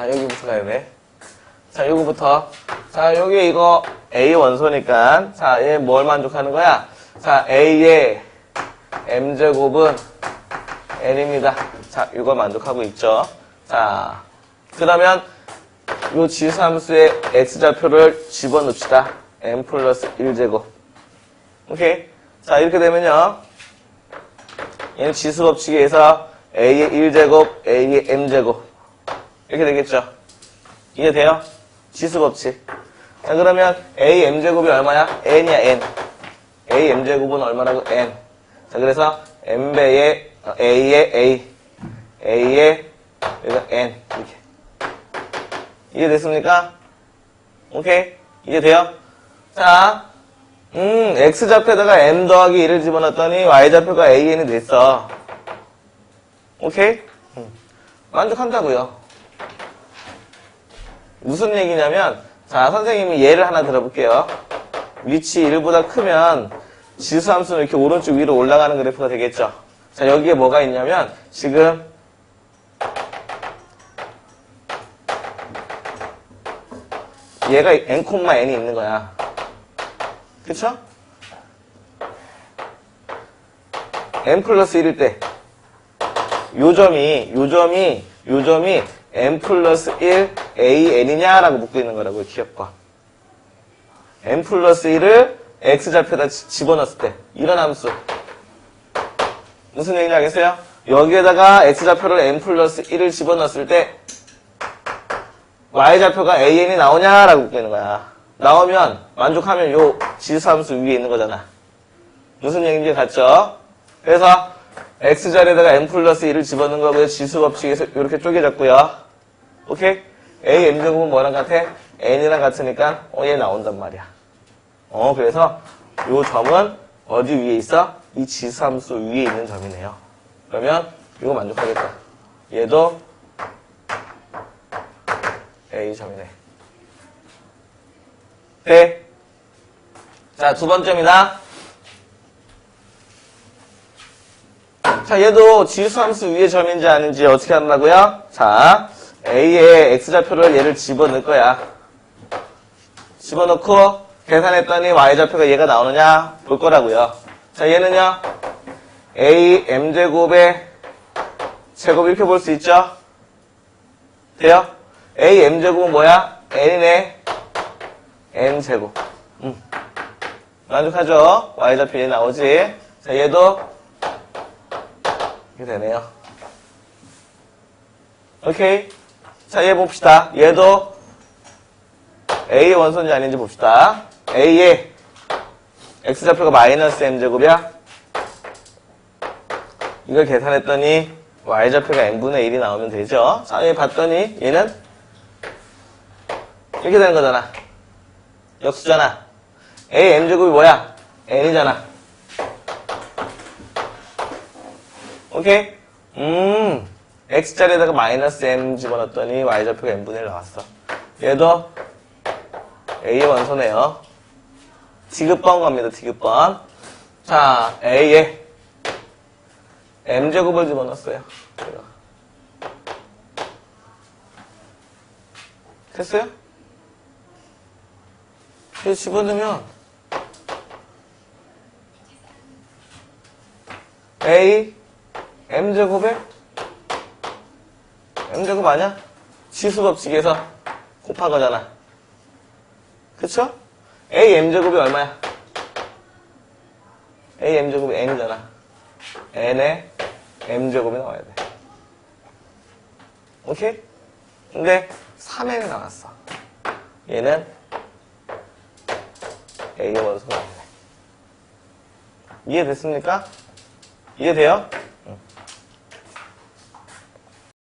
자, 여기부터 가야 돼. 자, 요거부터. 자, 여기 이거 A 원소니까. 자, 얘 뭘 만족하는 거야? 자, A의 M제곱은 N입니다. 자, 이걸 만족하고 있죠. 자, 그러면 요 지수함수의 X좌표를 집어넣읍시다. M 플러스 1제곱. 오케이. 자, 이렇게 되면요. 얘는 지수 법칙에 의해서 A의 1제곱, A의 M제곱. 이렇게 되겠죠. 이해돼요? 지수 법칙. 자, 그러면 A M제곱이 얼마야? N이야, N. A M제곱은 얼마라고? N. 자, 그래서 M배의 어, A의 A. A의 여기가 N. 이렇게. 이해됐습니까? 오케이. 이해돼요? 자, 음, X좌표에다가 M 더하기 1을 집어넣었더니 Y좌표가 AN이 됐어. 오케이? 음, 만족한다고요. 무슨 얘기냐면, 자, 선생님이 예를 하나 들어볼게요. 위치 1보다 크면 지수함수는 이렇게 오른쪽 위로 올라가는 그래프가 되겠죠. 자, 여기에 뭐가 있냐면, 지금, 얘가 n, n이 있는 거야. 그쵸? n 플러스 1일 때, 요 점이, 요 점이, 요 점이 n 플러스 1 an이냐라고 묻고 있는 거라고요, 기억과. n 플러스 1을 x좌표에다 지- 집어넣었을 때, 이런 함수. 무슨 얘기인지 알겠어요? 여기에다가 x좌표를 n 플러스 1을 집어넣었을 때, y좌표가 an이 나오냐라고 묻고 있는 거야. 나오면, 만족하면 요 지수함수 위에 있는 거잖아. 무슨 얘기인지 같죠? 그래서 x자리에다가 n 플러스 1을 집어넣은 거고요. 지수 법칙에서 이렇게 쪼개졌고요. 오케이? A m제곱은 뭐랑 같아? n이랑 같으니까 어, 얘 나온단 말이야. 어, 그래서 요 점은 어디 위에 있어? 이 지수함수 위에 있는 점이네요. 그러면 이거 만족하겠다. 얘도 a 점이네. 네. 자, 두 번째입니다. 자, 얘도 지수함수 위에 점인지 아닌지 어떻게 한다고요? 자, A의 X좌표를 얘를 집어넣을 거야. 집어넣고 계산했더니 Y좌표가 얘가 나오느냐 볼 거라고요. 자, 얘는요. A M제곱의 제곱 이렇게 볼 수 있죠? 돼요? A M제곱은 뭐야? N이네. N제곱. 음. 만족하죠? Y좌표 얘 나오지? 자, 얘도 이렇게 되네요. 오케이. 자, 얘 봅시다. 얘도 A의 원소인지 아닌지 봅시다. A의 X좌표가 마이너스 M제곱이야. 이걸 계산했더니 Y좌표가 N분의 1이 나오면 되죠. 자, 얘 봤더니 얘는 이렇게 되는 거잖아. 역수잖아. A M제곱이 뭐야? N이잖아. 오케이? 음, x자리에다가 마이너스 m 집어넣었더니 y좌표가 n분의 1 나왔어. 얘도 a의 원소네요. 디귿번 갑니다, 디귿번. 자, a에 m제곱을 집어넣었어요. 됐어요? 이거 집어넣으면 a m제곱에 m제곱 아니야? 지수 법칙에서 곱한 거잖아. 그쵸? a m제곱이 얼마야? a m제곱이 n이잖아. n에 m제곱이 나와야 돼. 오케이? 근데 3n이 나왔어. 얘는 a 원소가 아니네. 이해됐습니까? 이해돼요?